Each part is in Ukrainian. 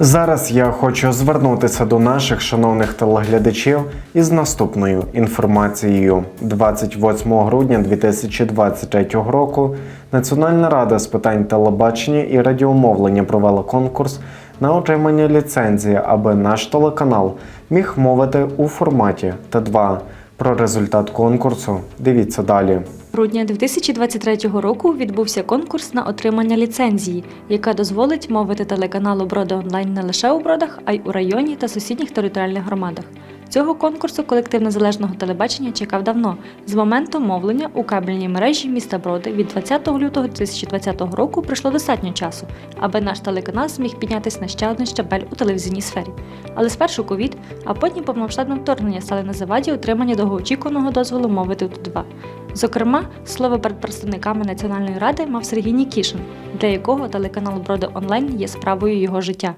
Зараз я хочу звернутися до наших шановних телеглядачів із наступною інформацією. 28 грудня 2023 року Національна рада з питань телебачення і радіомовлення провела конкурс на отримання ліцензії, аби наш телеканал міг мовити у форматі Т2. Про результат конкурсу дивіться далі. Грудня 2023 року відбувся конкурс на отримання ліцензії, яка дозволить мовити телеканалу Броди онлайн не лише у Бродах, а й у районі та сусідніх територіальних громадах. Цього конкурсу колектив незалежного телебачення чекав давно з моменту мовлення у кабельній мережі міста Броди від 20 лютого 2020 року пройшло достатньо часу, аби наш телеканал зміг піднятися на ще один щабель у телевізійній сфері. Але спершу ковід, а потім повномасштабне вторгнення стали на заваді отримання довгоочікуваного дозволу мовити тут 2 Зокрема, слово перед представниками Національної ради мав Сергій Нікішин, для якого телеканал Броди онлайн є справою його життя.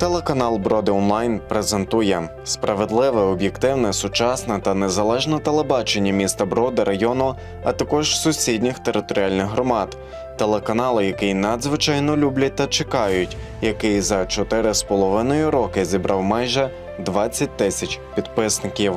Телеканал Броди Онлайн презентує справедливе, об'єктивне, сучасне та незалежне телебачення міста Броди району, а також сусідніх територіальних громад. Телеканал, який надзвичайно люблять та чекають, який за 4,5 роки зібрав майже 20 тисяч підписників.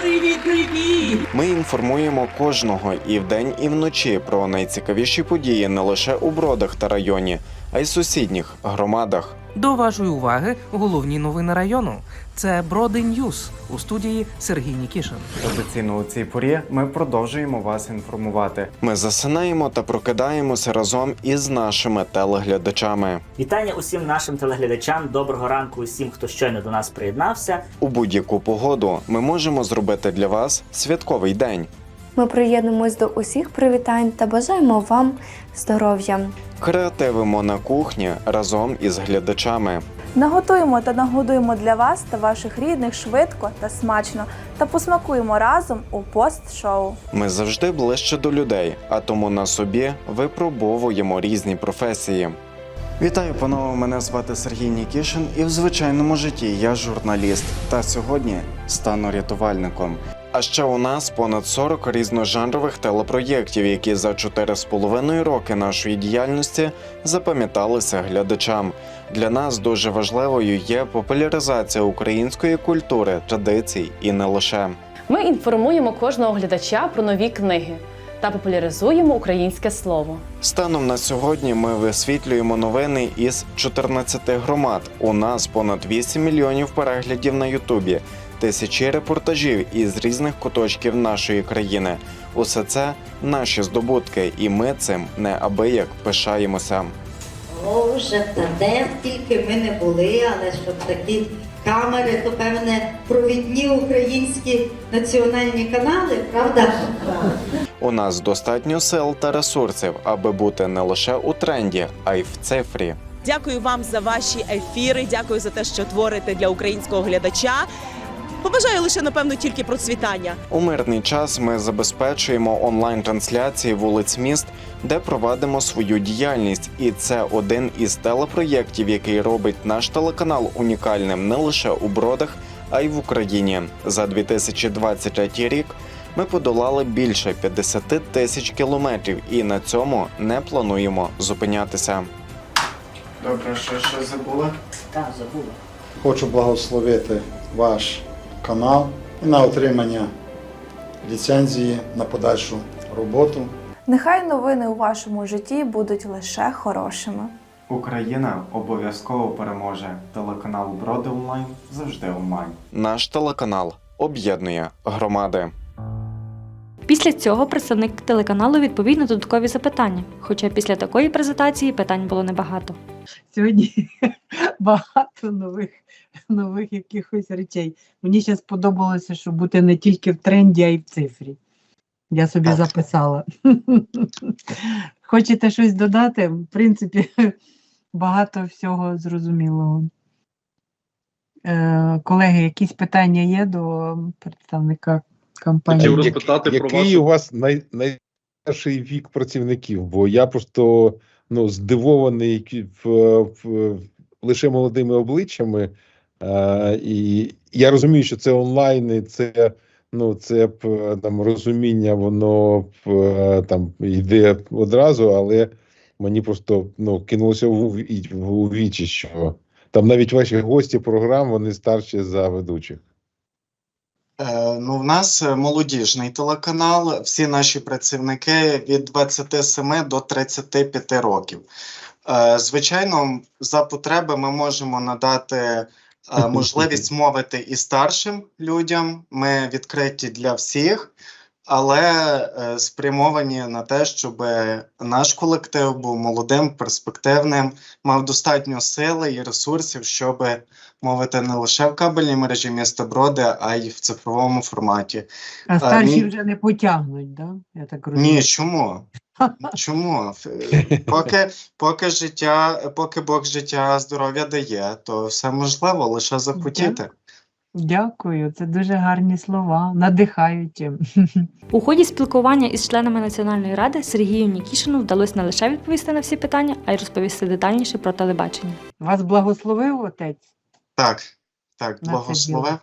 Привіт, привіт! Ми інформуємо кожного і вдень, і вночі про найцікавіші події не лише у бродах та районі, а й сусідніх громадах. До вашої уваги головні новини району. Це Броди Ньюс у студії Сергій Нікішин. Традиційно у цій порі ми продовжуємо вас інформувати. Ми засинаємо та прокидаємося разом із нашими телеглядачами. Вітання усім нашим телеглядачам. Доброго ранку усім, хто щойно до нас приєднався. У будь-яку погоду ми можемо зробити для вас святковий день. Ми приєднуємось до усіх привітань та бажаємо вам здоров'я. Креативимо на кухні разом із глядачами. Наготуємо та нагодуємо для вас та ваших рідних швидко та смачно та посмакуємо разом у пост-шоу. Ми завжди ближче до людей, а тому на собі випробовуємо різні професії. Вітаю, панове! Мене звати Сергій Нікішин, і в звичайному житті я журналіст. Та сьогодні стану рятувальником. А ще у нас понад 40 різножанрових телепроєктів, які за 4,5 роки нашої діяльності запам'яталися глядачам. Для нас дуже важливою є популяризація української культури, традицій і не лише. Ми інформуємо кожного глядача про нові книги та популяризуємо українське слово. Станом на сьогодні ми висвітлюємо новини із 14 громад. У нас понад 8 мільйонів переглядів на Ютубі, тисячі репортажів із різних куточків нашої країни. Усе це наші здобутки, і ми цим неабияк пишаємося. Боже, та де тільки ми не були, але щоб такі камери, то певне провідні українські національні канали, правда? У нас достатньо сил та ресурсів, аби бути не лише у тренді, а й в цифрі. Дякую вам за ваші ефіри. Дякую за те, що творите для українського глядача. Побажаю лише напевно тільки процвітання. У мирний час ми забезпечуємо онлайн-трансляції вулиць міст, де провадимо свою діяльність, і це один із телепроєктів, який робить наш телеканал унікальним не лише у бродах, а й в Україні. За 2023 рік ми подолали більше 50 тисяч кілометрів, і на цьому не плануємо зупинятися. Добре, що ще забули? Так, забула. Хочу благословити ваш канал і на отримання ліцензії на подальшу роботу. Нехай новини у вашому житті будуть лише хорошими. Україна обов'язково переможе. Телеканал Броди онлайн завжди онлайн. Наш телеканал об'єднує громади. Після цього представник телеканалу відповів на додаткові запитання, хоча після такої презентації питань було небагато. Сьогодні багато нових, нових якихось речей. Мені ще сподобалося, що бути не тільки в тренді, а й в цифрі. Я собі записала. Хочете щось додати? В принципі, багато всього зрозумілого. Е, колеги, якісь питання є до представника компанії? Хотів розпитати про Який вашу у вас най, найперший вік працівників? Бо я просто ну, здивований в, в, лише молодими обличчями. Е, і я розумію, що це онлайн, і це ну це б е, там розуміння, воно е, там йде одразу, але мені просто ну, кинулося в, уві- в вічі, що там навіть ваші гості програм вони старші за ведучих. Е, Ну, в нас е, молодіжний телеканал. Всі наші працівники від 27 до 35 років. Е, Звичайно, за потреби ми можемо надати можливість мовити і старшим людям. Ми відкриті для всіх, але е, спрямовані на те, щоб наш колектив був молодим, перспективним, мав достатньо сили і ресурсів, щоб мовити не лише в кабельній мережі міста Броди, а й в цифровому форматі. А старші мій- вже не потягнуть, да? Я так розумію. Ні, чому? Чому? Поки, поки життя, поки Бог життя, здоров'я дає, то все можливо, лише захотіти. Дякую, це дуже гарні слова, надихають. У ході спілкування із членами Національної ради Сергію Нікішину вдалося не лише відповісти на всі питання, а й розповісти детальніше про телебачення. Вас благословив отець? Так, так, На благословив.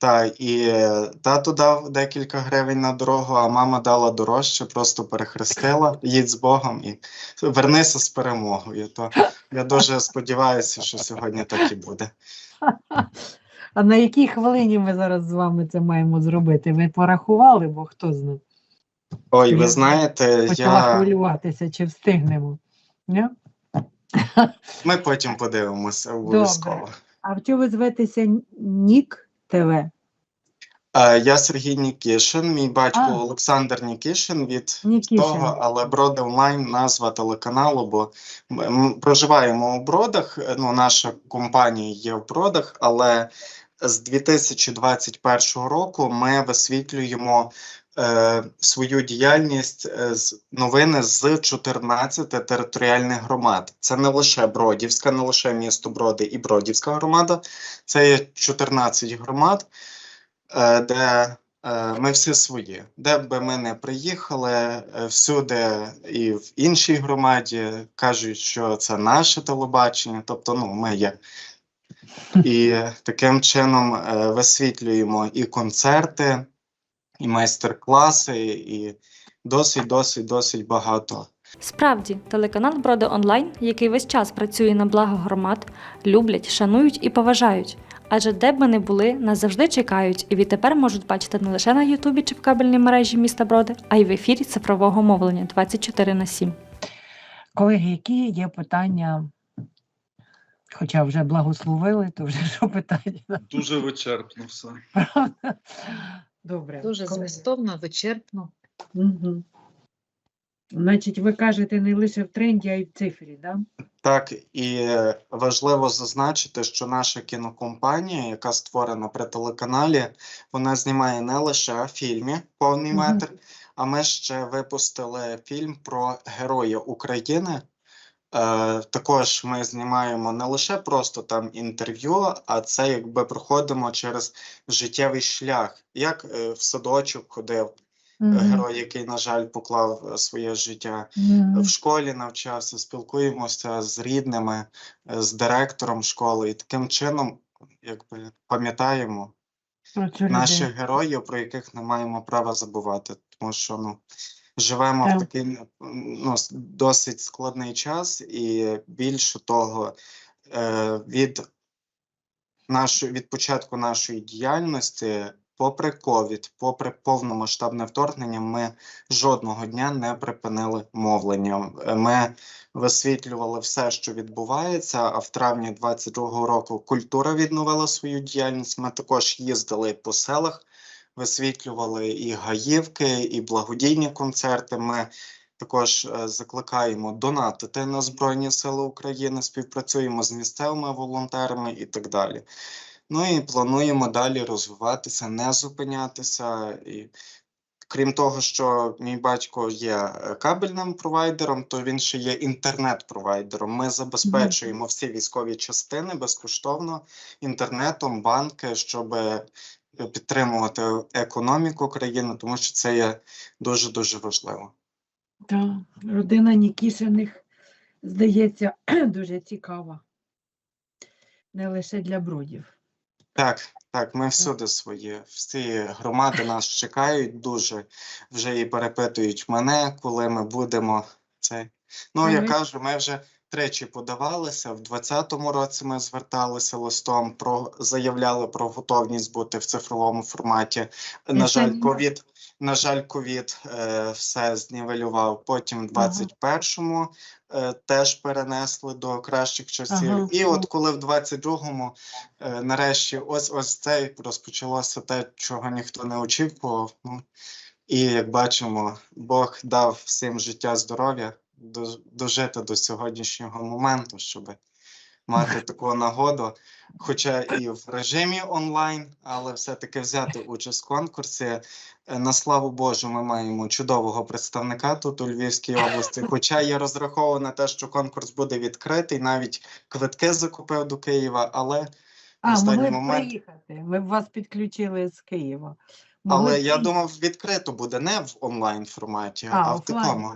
Так, і е, тато дав декілька гривень на дорогу, а мама дала дорожче, просто перехрестила, їдь з Богом і вернися з перемогою. То я дуже сподіваюся, що сьогодні так і буде. А на якій хвилині ми зараз з вами це маємо зробити? Ви порахували, бо хто знає? Ой, ви Я знаєте, Почала я... хвилюватися, чи встигнемо. Ні? ми потім подивимося обов'язково. А в чому ви зветеся Нік ТВ? Е, Я Сергій Нікішин, мій батько А. Олександр Нікішин від Нікішин. того, але Броди онлайн назва телеканалу, бо ми проживаємо у Бродах. е, Ну, наша компанія є в Бродах, але з 2021 року ми висвітлюємо е, свою діяльність е, з новини з 14 територіальних громад. Це не лише Бродівська, не лише місто Броди і Бродівська громада, це є 14 громад е, де е, ми всі свої. Де б ми не приїхали, е, всюди і в іншій громаді кажуть, що це наше телебачення, тобто ну, ми є. І таким чином е, висвітлюємо і концерти, і майстер-класи, і досить, досить, досить багато. Справді, телеканал Броди Онлайн, який весь час працює на благо громад, люблять, шанують і поважають. Адже де б ми не були, нас завжди чекають і відтепер можуть бачити не лише на Ютубі чи в кабельній мережі міста Броди, а й в ефірі цифрового мовлення 24 на 7. Колеги, які є питання? Хоча вже благословили, то вже що питання? Дуже вичерпно все. Правда? Добре. Дуже змістовно, вичерпно. Угу. Значить, ви кажете не лише в тренді, а й в цифрі, да? Так, і е, важливо зазначити, що наша кінокомпанія, яка створена при телеканалі, вона знімає не лише фільми повний метр, а ми ще випустили фільм про героя України. Е, також ми знімаємо не лише просто там інтерв'ю, а це якби проходимо через життєвий шлях, як е, в садочок ходив е, герой, який, на жаль, поклав е, своє життя Мгм. в школі навчався, спілкуємося з рідними, з директором школи, і таким чином, якби пам'ятаємо наших людей. героїв, про яких не маємо права забувати, тому що ну. Живемо в Так. такий ну, досить складний час, і більше того, е, від нашої від початку нашої діяльності, попри ковід, попри повномасштабне вторгнення, ми жодного дня не припинили мовлення. Ми висвітлювали все, що відбувається. А в травні 22-го року культура відновила свою діяльність. Ми також їздили по селах, висвітлювали і гаївки, і благодійні концерти. Ми також е, закликаємо донатити на Збройні Сили України, співпрацюємо з місцевими волонтерами і так далі. Ну і плануємо далі розвиватися, не зупинятися. І крім того, що мій батько є е, кабельним провайдером, то він ще є інтернет-провайдером. Ми забезпечуємо всі військові частини безкоштовно інтернетом, банки, щоб підтримувати економіку країни, тому що це є дуже дуже важливо. Так, родина Нікішиних, здається, дуже цікава. Не лише для бродів. Так, так, ми всюди свої. Всі громади нас чекають дуже. Вже і перепитують мене, коли ми будемо це. Ну, я кажу, ми вже тричі подавалися. В 2020 році ми зверталися листом, про заявляли про готовність бути в цифровому форматі. На жаль, ковід. На жаль, ковід е, все знівелював. Потім в 21-му е, теж перенесли до кращих часів. Ага. І от коли в 22-му е, нарешті ось ось це розпочалося те, чого ніхто не очікував. Ну, і як бачимо, Бог дав всім життя, здоров'я до- дожити до сьогоднішнього моменту, щоб мати таку нагоду, хоча і в режимі онлайн, але все-таки взяти участь в конкурсі. Е, На славу Божу, ми маємо чудового представника тут у Львівській області. Хоча я розраховував на те, що конкурс буде відкритий, навіть квитки закупив до Києва, але в А, останній могли момент. приїхати. Ми б вас підключили з Києва. Але Могли б я думав, відкрито буде не в онлайн форматі, А, а, в такому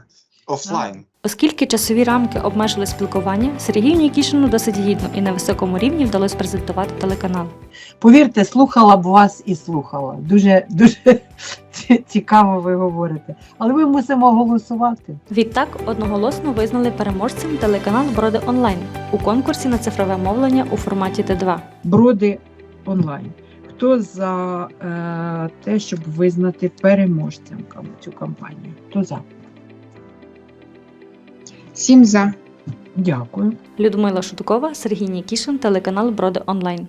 офлайн. Оскільки часові рамки обмежили спілкування, Сергію Нікішину досить гідно і на високому рівні вдалося презентувати телеканал. Повірте, слухала б вас і слухала. Дуже дуже цікаво ви говорите. Але ми мусимо голосувати. Відтак одноголосно визнали переможцем телеканал Броди Онлайн у конкурсі на цифрове мовлення у форматі Т2. Броди онлайн. Хто за е, те, щоб визнати переможцем цю кампанію? Хто за? Сім за. Дякую. Людмила Шуткова, Сергій Нікішин, телеканал Броди Онлайн.